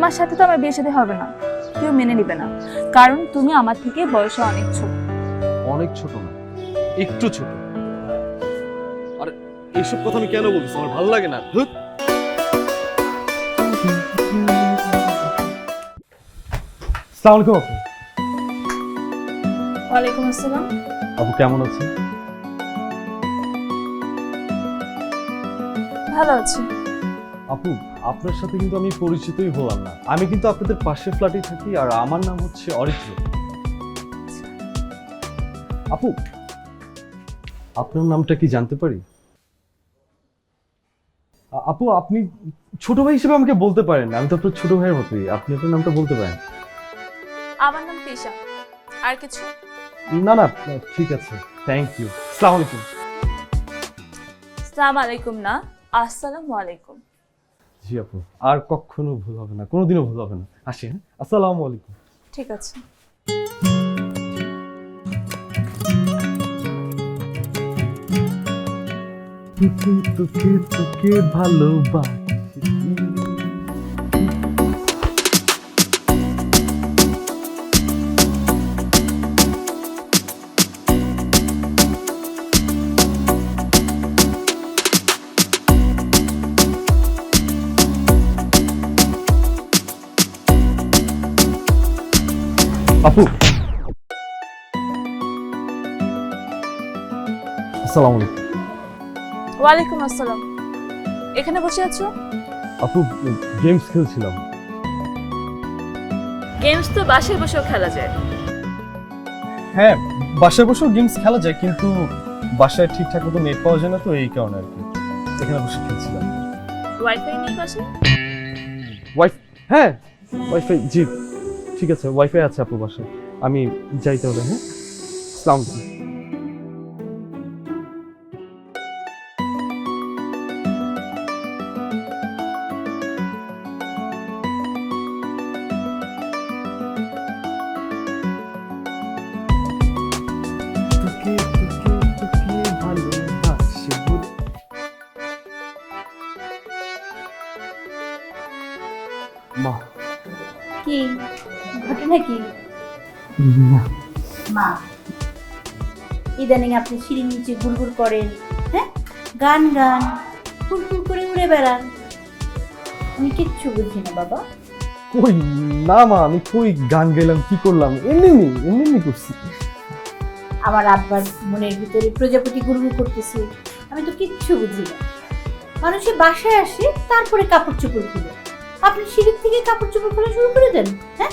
তোমার সাথে তো আমার বিয়ে সাথে হবে না। কেউ মেনে নিবে না। কারণ তুমি আমার থেকে বয়সে অনেক ছোট। অনেক ছোট না একটু ছোট। আর এইসব কথা আমি কেন বলতেছি? আমার ভালো লাগে না। সালাম আলাইকুম ওয়ালাইকুম আসসালাম। আপু কেমন আছেন? ভালো আছি। আপু আপনার সাথে কিন্তু আমি পরিচিতই হলাম না। আমি কিন্তু আপনাদের পাশের ফ্ল্যাটেই থাকি আর আমার নাম হচ্ছে অরিত্র। আপু আপনার নামটা কি জানতে পারি? আপু আপনি ছোট ভাই হিসেবে আমাকে বলতে পারেন আমি তো আপনার ছোট ভাইয়ের মতোই। আপনি আপনার নামটা বলতে পারেন। আমার নাম তিশা আর কিছু? না না ঠিক আছে। থ্যাংক ইউ সালাম আলাইকুম। সালাম আলাইকুম না। আসসালামু আলাইকুম। জি আপু আর কখনো ভুল হবে না কোনোদিনও ভুল হবে না। আসি হ্যাঁ আসসালামু আলাইকুম। ঠিক আছে। তোকে তোকে তোকে ভালোবাসি। আপু। আসসালামু আলাইকুম। ওয়ালাইকুম আসসালাম। এখানে বসে আছো? আপু গেমস খেলছিলাম। গেমস তো বাসায় বসেও খেলা যায়। হ্যাঁ বাসায় বসেও গেমস খেলা যায় কিন্তু বাসায় ঠিকঠাক মতো নেট পাওয়া যায় না তো এই কারণে আর কি। এখানে বসে খেলছিলাম। ওয়াইফাই নেই পাশে ওয়াইফ হ্যাঁ ওয়াইফাই জি। ঠিক আছে ওয়াইফাই আছে আপনার বাসায়। আমি যাইতে হবে হ্যাঁ? আসসালামু ইদানিং আপনি সিঁড়ি নিচে গুড়গুড় করেন হ্যাঁ? গান গান ফুরফুর করে উড়ে বেড়ান। আমি কিচ্ছু বুঝি না বাবা। কই? না মা আমি কই গান গাইলাম কি করলাম? এমনি এমনি এমনি করছি। আমার আব্বার মনের ভিতরে প্রজাপতি গুড়গুড় করতেছে। আমি তো কিচ্ছু বুঝি না। মানুষের বাসায় আসে তারপরে কাপড় চোপড় খুলে। আপনি সিঁড়ির থেকে কাপড় চোপড় খোলা শুরু করে দেন হ্যাঁ?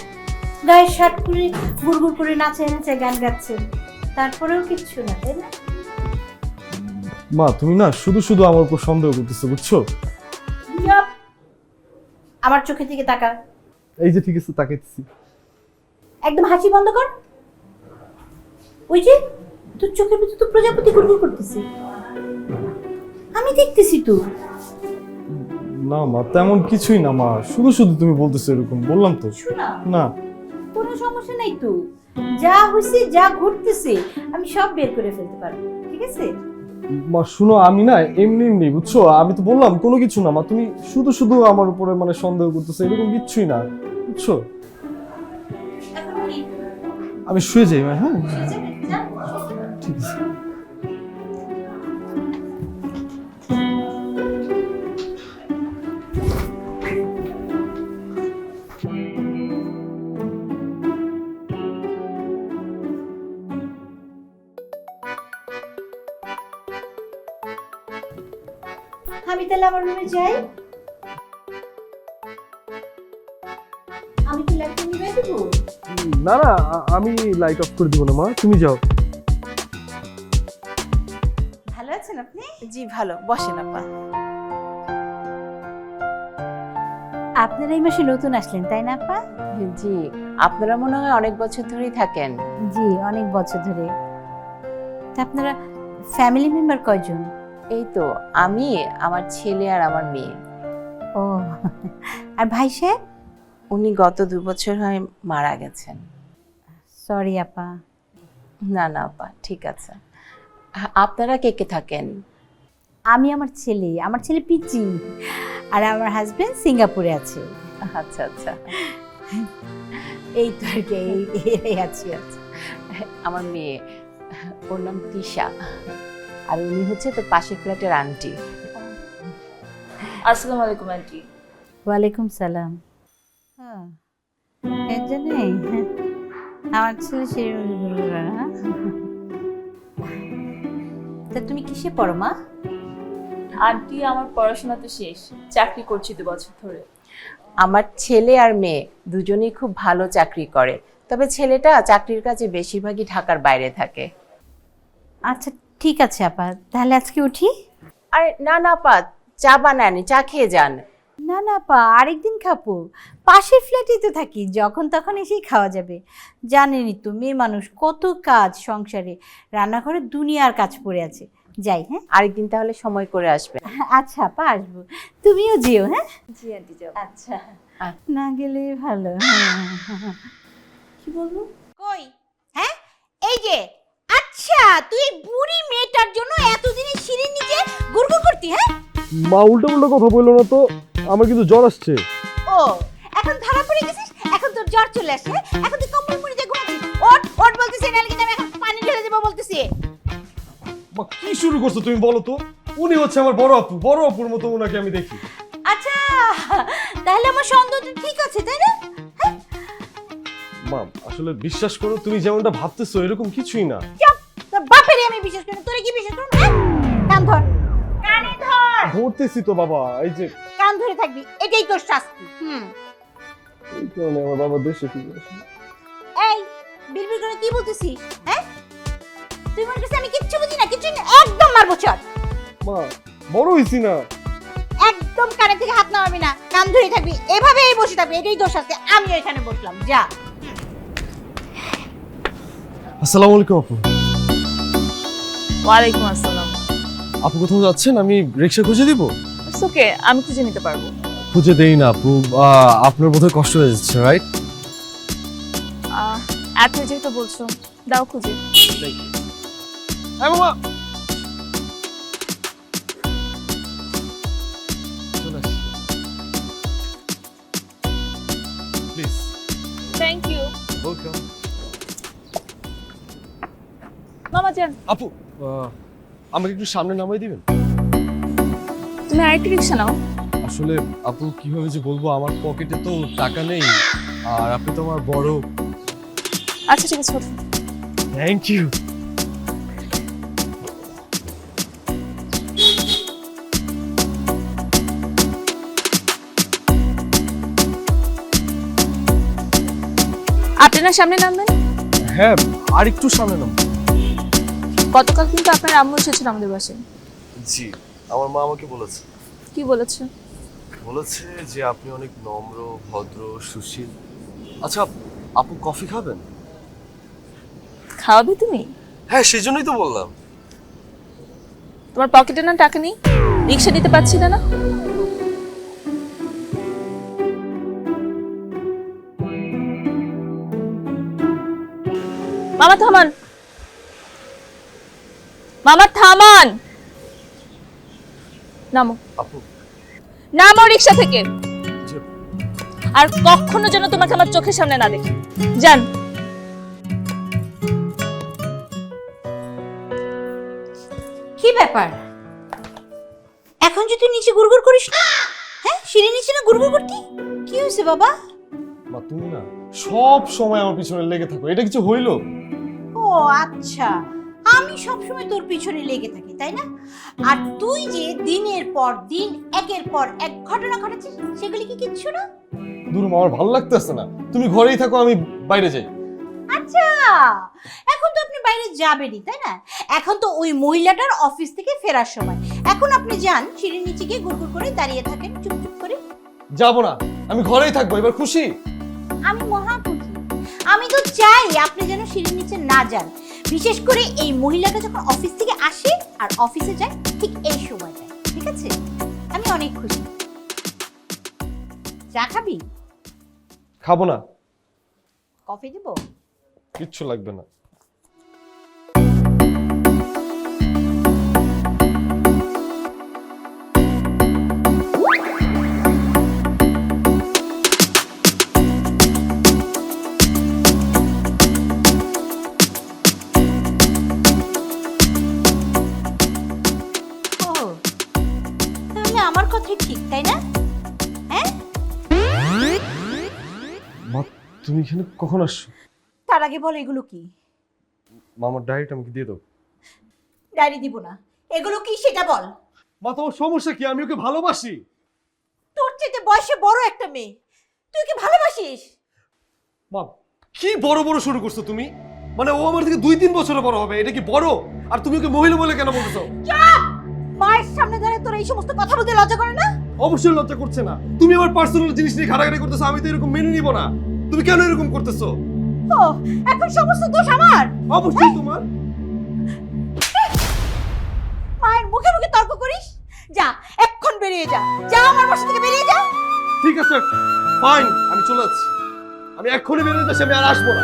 গায়ে শার্ট করে গুড়গুড় করে নাচায় নাচায় গান গাচ্ছেন। তারপরেও কিচ্ছু না তাই না? মা তুমি না শুধু শুধু আমার উপর সন্দেহ করতেছো বুঝছ? আমার চোখের দিকে তাকা এই যে ঠিক আছে তাকাইতেছি। একদম হাসি বন্ধ কর। ওই যে তোর চোখের ভিতর তো প্রজাপতি গুড়গুড় করতেছে। আমি দেখতেছি তো। না মা তেমন কিছুই না মা। শুধু শুধু তুমি বলতেছো এরকম বললাম তো। না। কোনো সমস্যা নাই তো। যা হইছে যা ঘটতেছে আমি সব বের করে ফেলতে পারব ঠিক আছে? মা শুনো আমি না এমনি এমনি বুঝছ? আমি তো বললাম কোনো কিছু না মা তুমি শুধু শুধু আমার উপরে মানে সন্দেহ করতেছো এরকম কিছুই না বুঝছ? আমি শুয়ে যাই মা হ্যাঁ? ঠিক আছে। তাহলে আমার রুমে যাই। আমি কি লাইটটা নিবে দেবো? না না আমি লাইট অফ করে দিব না মা। তুমি যাও। ভালো আছেন আপনি? জি ভালো। বসেন আপা। আপনারা এই মাসে নতুন আসলেন তাই না আপা? জি আপনারা মনে হয় অনেক বছর ধরেই থাকেন। জি অনেক বছর ধরে। তা আপনারা ফ্যামিলি মেম্বার কয়জন? এই তো আমি আমার ছেলে আর আমার মেয়ে। ও আর ভাই সাহেব উনি গত দু বছর হয় মারা গেছেন। সরি আপা। না না আপা ঠিক আছে। আপনারা কে কে থাকেন? আমি আমার ছেলে আমার ছেলে পিচি আর আমার হাজবেন্ড সিঙ্গাপুরে আছে। আচ্ছা আচ্ছা। এই তো আর কি এই- এই আছি। আচ্ছা আমার মেয়ে ওর নাম তিশা। আর উনি হচ্ছে তোর পাশের ফ্ল্যাটের আন্টি। আসসালামু আলাইকুম আন্টি। ওয়ালাইকুম সালাম। হ্যাঁ এর জন্যই হ্যাঁ। আমার ছেলে সেই তা তুমি কিসে পড়ো মা? আন্টি আমার পড়াশোনা তো শেষ। চাকরি করছি দু বছর ধরে। আমার ছেলে আর মেয়ে দুজনেই খুব ভালো চাকরি করে। তবে ছেলেটা চাকরির কাজে বেশিরভাগই ঢাকার বাইরে থাকে। আচ্ছা ঠিক আছে আপা। তাহলে আজকে উঠি? আরে না না পা চা বানানি চা খেয়ে যান। না না পা আরেকদিন খাব। পাশের ফ্ল্যাটেই তো থাকি যখন তখন এসেই খাওয়া যাবে। জানেনই তো মেয়ে মানুষ কত কাজ সংসারে রান্নাঘরে দুনিয়ার কাজ পড়ে আছে। যাই হ্যাঁ? আরেকদিন তাহলে সময় করে আসবে। আচ্ছা আপা আসব। তুমিও যেও হ্যাঁ? জি আন্টি যাও। আচ্ছা। না গেলে ভালো। কি বলব কই? হ্যাঁ? এই যে আচ্ছা তুই বুড়ি মেয়েটার জন্য এতদিনে সিঁড়ির নিচে গুড়গুড় করতি হ্যাঁ? মা উল্টো উল্টো কথা বলল না তো আমার কিন্তু জ্বর আসছে। ও এখন ধরা পড়ে গেছিস? এখন তোর জ্বর চলে আসছে হ্যাঁ? এখন তুই কম্বল মুড়ি দিয়ে ঘুমাচ্ছিস ওট ওট বলতেছি নাহলে কিন্তু আমি এখন পানি ঢেলে দেবো বলতেছি। মা কি শুরু করছ তুমি বলো তো? উনি হচ্ছে আমার বড় আপু বড় আপুর মতো ওনাকে আমি দেখি। আচ্ছা তাহলে আমার সন্দেহটা ঠিক আছে তাই না? মা আসলে বিশ্বাস করো তুমি যেমনটা ভাবতেছো এরকম কিছুই না। তোর বাপেরই আমি বিশ্বাস করি তোরে কি বিশ্বাস করুন হ্যাঁ? কান ধর। কানে ধর। ধরতেছি তো বাবা এই যে কান ধরে থাকবি এটাই তোর শাস্তি হুম। এই কারণে আমার বাবা দেশে ফিরে আসে এই বিড়বিড় করে কি বলতেছিস হ্যাঁ? তুই মনে করছিস আমি কিচ্ছু বুঝি না কিচ্ছু একদম মারবো চল। মা বড় হইছি না। একদম কানে থেকে হাত নামাবি না কান ধরে থাকবি এভাবেই বসে থাকবি এটাই দোষ আছে আমি এখানে বসলাম যা। আসসালামু আলাইকুম আপু। ওয়ালাইকুম আসসালাম। আপু কোথাও যাচ্ছেন? আমি রিক্সা খুঁজে দিব? ওকে আমি খুঁজে নিতে পারব। খুঁজে দেই না আপু। আহ, আপনার বোধহয় কষ্ট হয়ে যাচ্ছে রাইট আহ, এত যেহেতু বলছো দাও খুঁজে। হ্যাঁ মামা! যান। আপু আমাকে একটু সামনে নামাই দিবেন? তুমি আরেকটি রিক্সা নাও। আসলে আপু কীভাবে যে বলব আমার পকেটে তো টাকা নেই আর আপনি তো আমার বড়। আচ্ছা ঠিক আছে থ্যাংক ইউ আপনি না সামনে নামবেন? হ্যাঁ আর একটু সামনে নাম গতকাল কিন্তু আপনার আম্মু এসেছেন আমাদের বাসায়। জি আমার মা আমাকে বলেছে। কি বলেছে? বলেছে যে আপনি অনেক নম্র ভদ্র সুশীল। আচ্ছা আপু কফি খাবেন? খাওয়াবে তুমি? হ্যাঁ সেজন্যই তো বললাম। তোমার পকেটে না টাকা নেই? রিক্সা দিতে পারছি না না? মামা থামান। মামা থামান। নামো। আপু। নামো রিক্সা থেকে। আর কখনো যেন তোমাকে আমার চোখের সামনে না দেখি। যান। কি ব্যাপার? এখন যদি তুই নিচে গুড়গুড় করিস না? হ্যাঁ সিঁড়ি নিচে না গুড়গুড় করতি? কি হয়েছে বাবা? মা তুমি না সব সময় আমার পিছনে লেগে থাকো। এটা কিছু হইল? ও আচ্ছা। আমি সবসময় তোর পিছনে লেগে থাকি তাই না? আর তুই যে দিনের পর দিন একের পর এক ঘটনা ঘটাচ্ছিস সেগুলি কি কিচ্ছু না? দূর আমার ভালো লাগতেছে না। তুমি ঘরেই থাকো আমি বাইরে যাই। আচ্ছা এখন তো আপনি বাইরে যাবেনই তাই না? এখন তো ওই মহিলাটার অফিস থেকে ফেরার সময়। এখন আপনি যান সিঁড়ির নিচে গিয়ে গুড়গুড় করে দাঁড়িয়ে থাকেন চুপচুপ করে। যাব না আমি ঘরেই থাকব এবার খুশি? আমি মহা খুশি। আমি তো চাই আপনি যেন সিঁড়ির নিচে না যান। বিশেষ করে এই মহিলাটা যখন অফিস থেকে আসে আর অফিসে যায় ঠিক এই সময়টায় ঠিক আছে? আমি অনেক খুশি। চা খাবি? খাব না। কফি দেবো? কিচ্ছু লাগবে না। ঠিক তাই না? হ্যাঁ? মা তুমি এখানে কখন আসছো? তার আগে বল এগুলো কি? মা ডায়েরিটা আমাকে দিয়ে দাও। ডায়েরি দিব না। এগুলো কি? সেটা বল। মা তোমার সমস্যা কি? আমি ওকে ভালোবাসি। তোর চেয়ে বয়সে বড় একটা মেয়ে। তুই কি ভালোবাসিস? মা কি বড় বড় শুরু করছ তুমি? মানে ও আমার থেকে দুই তিন বছর বড় হবে। এটা কি বড়? আর তুমি ওকে মহিলা বলে কেন বলছো? চুপ! মায়ের সামনে দাঁড়িয়ে তোর এই সমস্ত কথা বলতে লজ্জা করে না? অবশ্যই লজ্জা করছে না। তুমি আমার পার্সোনাল জিনিস নিয়ে ঘাটাঘাটি করতেছো আমি তো এরকম মেনে নিব না। তুমি কেন এরকম করতেছো? ও এখন সমস্ত দোষ আমার? অবশ্যই তোমার। মায়ের মুখে মুখে তর্ক করিস? যা এক্ষণ বেরিয়ে যা। যা আমার বাসা থেকে বেরিয়ে যা। ঠিক আছে ফাইন আমি চলে যাচ্ছি। আমি এক্ষুনি বেরোতে যাচ্ছি আমি আর আসব না।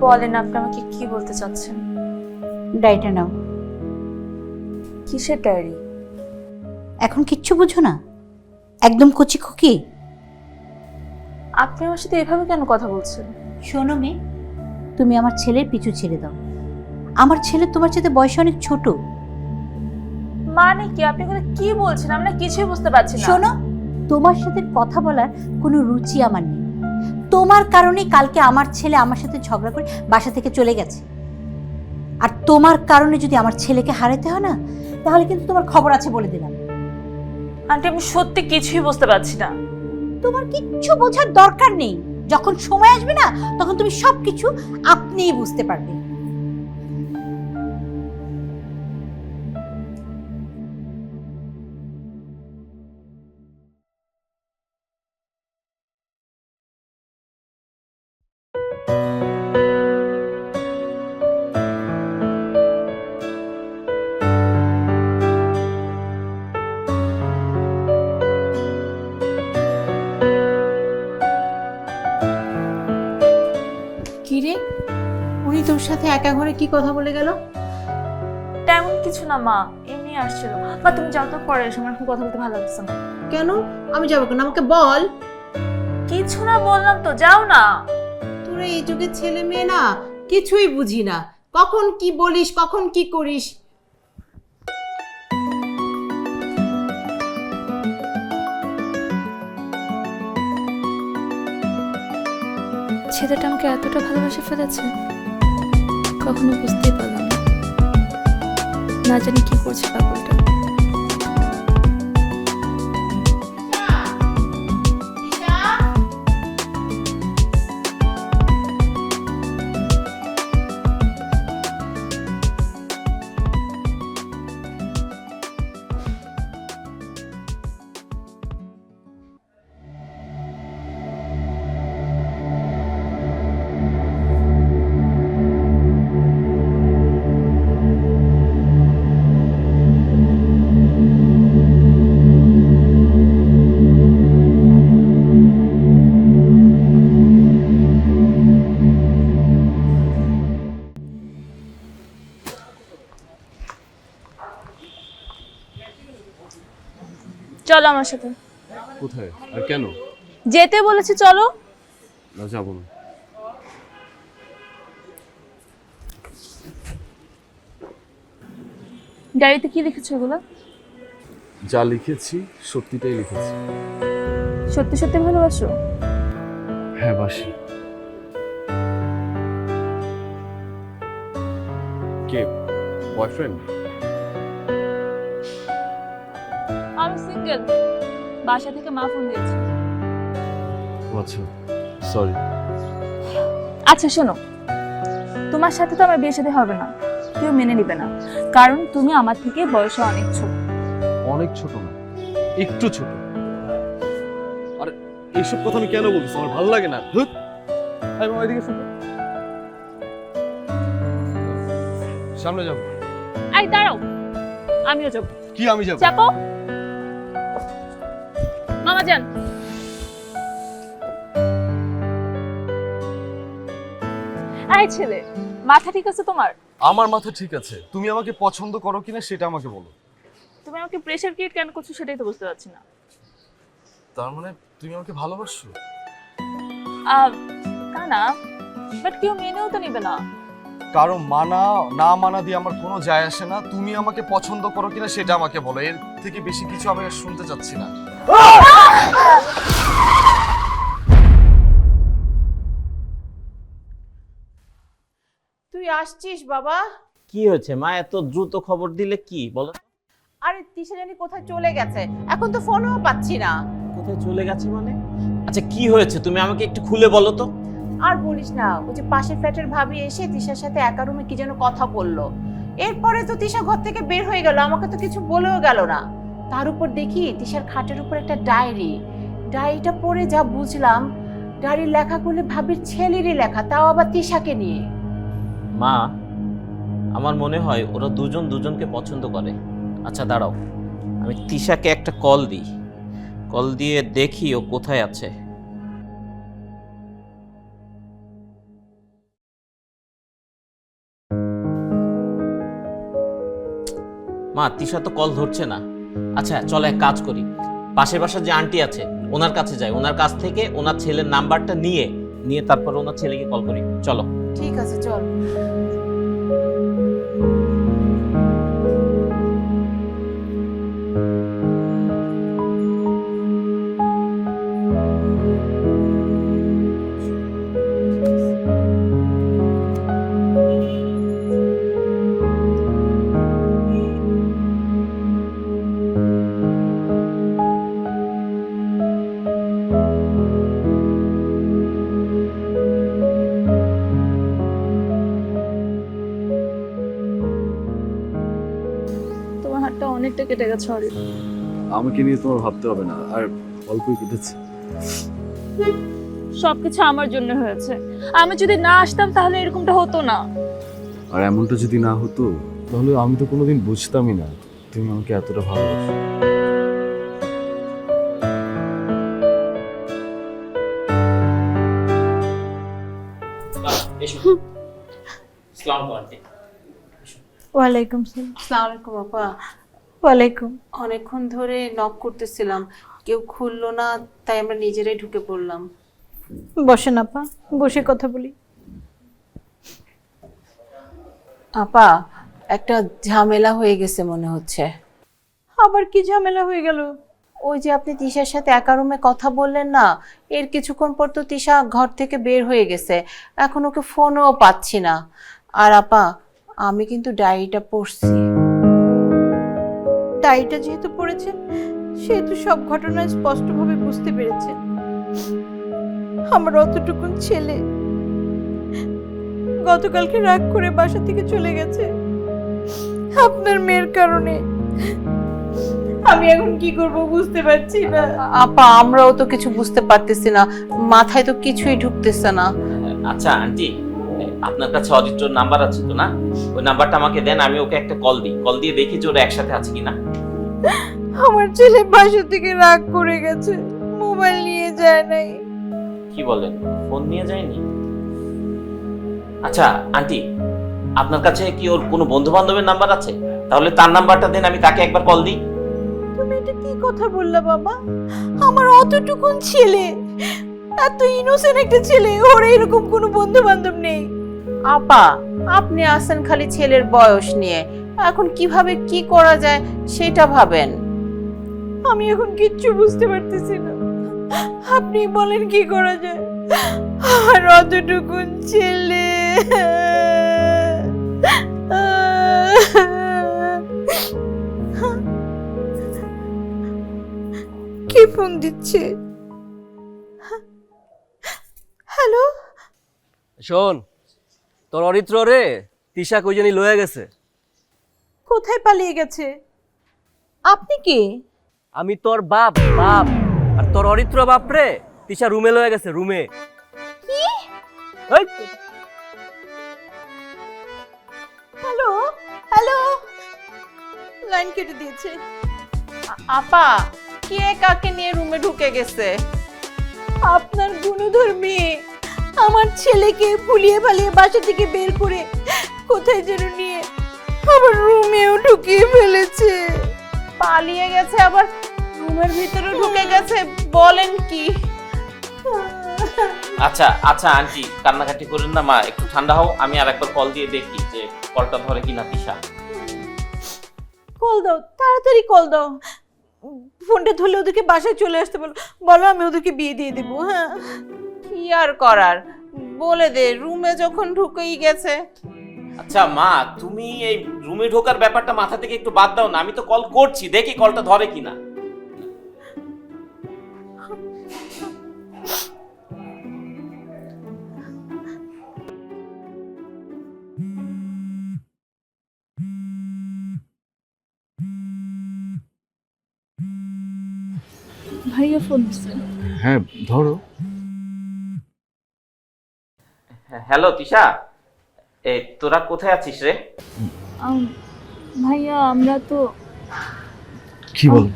বলেন আপনি আমাকে কি বলতে চাচ্ছেন? ডায়েরিটা নাও। কিসের ডায়েরি? এখন কিচ্ছু বুঝো না। একদম কচি খুকি। আপনি আমার সাথে এভাবে কেন কথা বলছেন? শোনো মেয়ে তুমি আমার ছেলের পিছু ছেড়ে দাও। আমার ছেলে তোমার চেয়ে বয়সে অনেক ছোট। মানে কি? আপনি এখানে কি বলছেন? আমরা কিছুই বুঝতে পারছি না। শোনো তোমার সাথে কথা বলার কোনো রুচি আমার নেই। তোমার কারণে কালকে আমার ছেলে আমার সাথে ঝগড়া করে বাসা থেকে চলে গেছে। আর তোমার কারণে যদি আমার ছেলেকে হারাতে হয় না তাহলে কিন্তু তোমার খবর আছে বলে দিলাম। আন্টি আমি সত্যি কিছুই বুঝতে পারছি না। তোমার কিচ্ছু বোঝার দরকার নেই। যখন সময় আসবে না তখন তুমি সব কিছু আপনিই বুঝতে পারবে কি কথা বলে গেল? তেমন কিছু না মা। এমনি আসছিল। মা তুমি যাও তো পরে এসো আমার এখন কথা বলতে ভালো লাগছে না। কেন? আমি যাব কেন? আমাকে বল। কিছু না বললাম তো যাও না। তোরা এই যুগের ছেলে মেয়ে না কিছুই বুঝি না। কখন কি বলিস কখন কি করিস? ছেলেটা আমাকে এতটা ভালোবাসে ফেলেছে। কখনো বুঝতেই পারলাম না। জানি কি করছে পাগলটা চলো আমার সাথে। কোথায়? আর কেন? যেতে বলেছি চলো। না যাব না। ডায়েরিতে কি লিখেছো এগুলো? যা লিখেছি সত্যিটাই লিখেছি। সত্যি সত্যি ভালোবাসো? হ্যাঁ বাসি। কে? বয়ফ্রেন্ড? আমি সিঙ্গেল বাসা থেকে মা ফোন দিয়েছে। আচ্ছা সরি আচ্ছা শোনো। তোমার সাথে তো আমার বিয়ে সাথে হবে না। কেউ মেনে নিবে না। কারণ তুমি আমার থেকে বয়সে অনেক ছোট। অনেক ছোট না একটু ছোট। আর এইসব কথা আমি কেন বলতেছি? আমার ভালো লাগে না। এই মামা, এদিকে এসো সামনে যাব। এই দাঁড়াও। আমিও যাব। কি আমি যাব? চাপো। এই ছেলে মাথা ঠিক আছে তোমার? আমার মাথা ঠিক আছে। তুমি আমাকে পছন্দ করো কিনা সেটা আমাকে বলো। তুমি আমাকে প্রেশার ক্রিয়েট কেন করছ সেটাই তো বুঝতে পারছি না। তার মানে তুমি আমাকে ভালোবাসো তা না বাট কেউ মেনেও তো নিবে না। কারও মানা না মানা দিয়ে আমার কোনো যায় আসে না। তুমি আমাকে পছন্দ করো কিনা সেটা আমাকে বলো। এর থেকে বেশি কিছু আমি আর শুনতে চাচ্ছি না। তুই আসছিস বাবা? কি হয়েছে মা? এত দ্রুত খবর দিলে কি? বলো। আরে তিশা জানি কোথায় চলে গেছে। এখন তো ফোনও পাচ্ছি না। কোথায় চলে গেছে মানে? আচ্ছা কি হয়েছে? তুমি আমাকে একটু খুলে বলো তো। আর বলিস না ওই যে পাশের ফ্ল্যাটের ভাবি এসে তিশার সাথে একা রুমে কি যেন কথা বলল। এরপরে তো তিশা ঘর থেকে বের হয়ে গেল আমাকে তো কিছু বলেও গেল না। তার উপর দেখি তিশার খাটের উপর একটা ডায়েরি ডায়েরিটা পড়ে যা বুঝলাম ডায়েরির লেখাগুলো ভাবির ছেলেরই লেখা তাও আবার তিশাকে নিয়ে। মা, আমার মনে হয় ওরা দুজন দুজনকে পছন্দ করে। আচ্ছা দাঁড়াও। আমি তিশাকে একটা কল দিই। কল দিয়ে দেখি ও কোথায় আছে। মা, তিশা তো কল ধরছে না। আচ্ছা চলো এক কাজ করি। পাশের বাসার যে আন্টি আছে, ওনার কাছে যাই। ওনার কাছ থেকে ওনার ছেলের নাম্বারটা নিয়ে নিয়ে তারপর ওনার ছেলেকে কল করি। চলো। ঠিক আছে চল। গেছে সরি আমাকে নিয়ে তোমার ভাবতে হবে না আর অল্পই কেটেছে। সবকিছু আমার জন্য হয়েছে। আমি যদি না আসতাম তাহলে এরকমটা হতো না। আর এমনটা যদি না হতো তাহলে আমি তো কোনোদিন বুঝতামই না তুমি আমাকে এতটা ভালোবাসো। আসসালামু ওয়ালাইকুম সালাম। আসসালামু আলাইকুম আপা। ওয়ালাইকুম। অনেকক্ষণ ধরে নক করতেছিলাম কেউ খুললো না তাই আমরা নিজেরাই ঢুকে পড়লাম। বসেন আপা বসে কথা বলি। আপা একটা ঝামেলা হয়ে গেছে মনে হচ্ছে। আবার কি ঝামেলা হয়ে গেল? ওই যে আপনি তিশার সাথে একা রুমে কথা বললেন না এর কিছুক্ষণ পর তো তিশা ঘর থেকে বের হয়ে গেছে। এখন ওকে ফোনও পাচ্ছি না। আর আপা আমি কিন্তু ডায়েরিটা পড়ছি। ডায়েরিটা যেহেতু পড়েছেন সেহেতু সব ঘটনা স্পষ্টভাবে বুঝতে পেরেছেন আমার অতটুকুন ছেলে গতকালকে রাগ করে বাসা থেকে চলে গেছে। আপনার মেয়ের কারণে। আমি এখন কি করব বুঝতে পারছি না। আপা আমরাও তো কিছু বুঝতে পারতেছি না। মাথায় তো কিছুই ঢুকতেছে না। আচ্ছা আন্টি আপনার কাছে অডিটর নাম্বার আছে তো না? ওই নাম্বারটা আমাকে দেন আমি ওকে একটা কল দিই। কল দিয়ে দেখি যে ওরা একসাথে আছে কিনা। আমার ছেলে বাসা থেকে রাগ করে গেছে। মোবাইল নিয়ে যায় নাই। কি বলেন? ফোন নিয়ে যায়নি? আচ্ছা আন্টি আপনার কাছে কি ওর কোনো বন্ধু বান্ধবের নাম্বার আছে? তাহলে তার নাম্বারটা দেন আমি তাকে একবার কল দিই। তুমি এটা কি কথা বললা বাবা? আমার অতটুকুন ছেলে এত ইনোসেন্ট একটা ছেলে ওর এরকম কোনো বন্ধু বান্ধব নেই। আপা আপনি আসেন খালি ছেলের বয়স নিয়ে। এখন কীভাবে কি করা যায় সেটা ভাবেন। আমি এখন কিচ্ছু বুঝতে পারতেছি না। আপনি বলেন কি করা যায়? আর অতটুকুন ছেলে। কে ফোন দিচ্ছে? হ্যালো? শোন তোর অরিত্র রে তিশা কই জানি লয়ে গেছে। কোথায় পালিয়ে গেছে? আপনি কে? আমি তোর বাপ বাপ। আর তোর অরিত্র বাপ রে তিশা রুমে লয়ে গেছে রুমে। এই, হ্যালো হ্যালো। লাইন কেটে দিয়েছে। আপা কে কাকে নিয়ে রুমে ঢুকে গেছে? আপনার গুণধর মেয়ে। আমার ছেলেকে ফুলিয়ে ফালিয়ে বাসা থেকে বের করে কোথায় যেন নিয়ে আবার রুমেও ঢুকিয়ে ফেলেছে। পালিয়ে গেছে আবার রুমের ভিতরে ঢুকে গেছে বলেন কি? আচ্ছা আচ্ছা আন্টি কান্নাকাটি করেন না মা একটু ঠান্ডা হও আমি আর একবার কল দিয়ে দেখি যে কলটা ধরে কিনা তিশা। কল দাও তাড়াতাড়ি কল দাও। ফোনটা ধরলে ওদেরকে বাসায় চলে আসতে বলো বলো আমি ওদেরকে বিয়ে দিয়ে দেবো হ্যাঁ। কি আর করার? বলে দে রুমে যখন ঢুকেই গেছে। আচ্ছা মা তুমি এই রুমে ঢোকার ব্যাপারটা মাথা থেকে একটু বাদ দাও না আমি তো কল করছি দেখি কলটা ধরে কিনা। ভাইয়া ফোন হ্যাঁ ধরো। হ্যালো তিশা এ তোরা কোথায় আছিস রে? ভাইয়া আমরা তো কি বলো?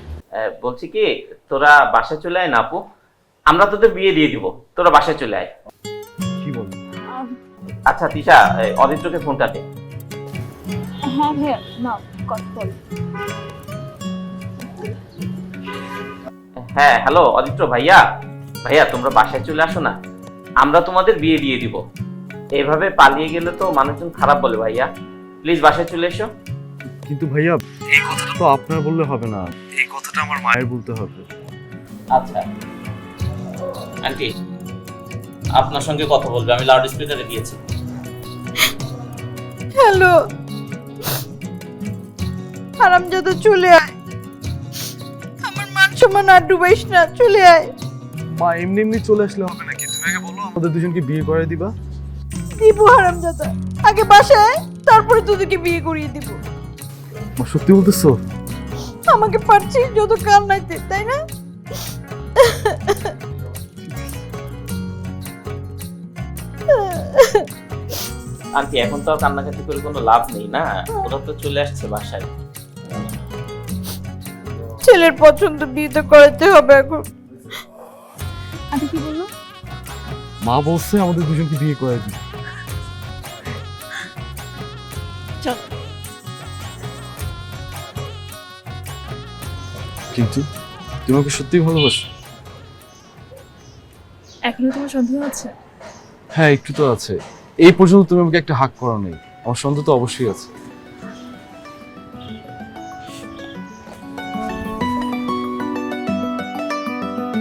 বলছি কি তোরা বাসায় চলে আয় না আপু। আমরা তোদের বিয়ে দিয়ে দিব। তোরা বাসায় চলে আয়। কি বলো? আচ্ছা তিশা অদিত্রকে ফোনটা দে। হ্যাঁ ভাইয়া না কথা বল হ্যাঁ হ্যালো অদিত্র ভাইয়া। ভাইয়া তোমরা বাসায় চলে আসো না। আমরা তোমাদের বিয়ে দিয়ে দিব। এভাবে পালিয়ে গেলে তো মানুষজন খারাপ বলে ভাইয়া। প্লিজ বাসায় চলে এসো। কিন্তু ভাইয়া এই কথাটা তো আপনার বললে হবে না। এই কথাটা আমার মায়ের বলতে হবে। আচ্ছা। আন্টি আপনার সঙ্গে কথা বলবে আমি লাউড স্পিকারে দিয়েছি। হ্যালো। আরাম যাতে চলে আয়। আমার মান সম্মান আর ডুবাইস না চলে আয়। মা এমনি এমনি চলে আসলে হবে নাকি তুমি আগে বলো আমাদের দুজনকে বিয়ে করে দিবা। দিব হারাম যাতা আগে বাসায় তারপরে তোদেরকে বিয়ে করিয়ে দিব। মা সত্যি বলতেছো? আমাকে পারছিস যত কাল নাইতে তাই না? আন্টি এখন তো আর কান্নাকাটি করে কোনো লাভ নেই না? ওরা তো চলে আসছে বাসায়। ছেলের পছন্দ বিয়ে তো করাতে হবে এখন। কি বলল? মা বলছে আমাদের দুজনকে বিয়ে করে দিবে কিন্তু তুমি আমাকে সত্যিই ভালোবাসো। এখনও তোমার সন্দেহ আছে? হ্যাঁ একটু তো আছে। এই পর্যন্ত তুমি আমাকে একটা হাক করো নাই। আমার সন্দেহ তো অবশ্যই আছে।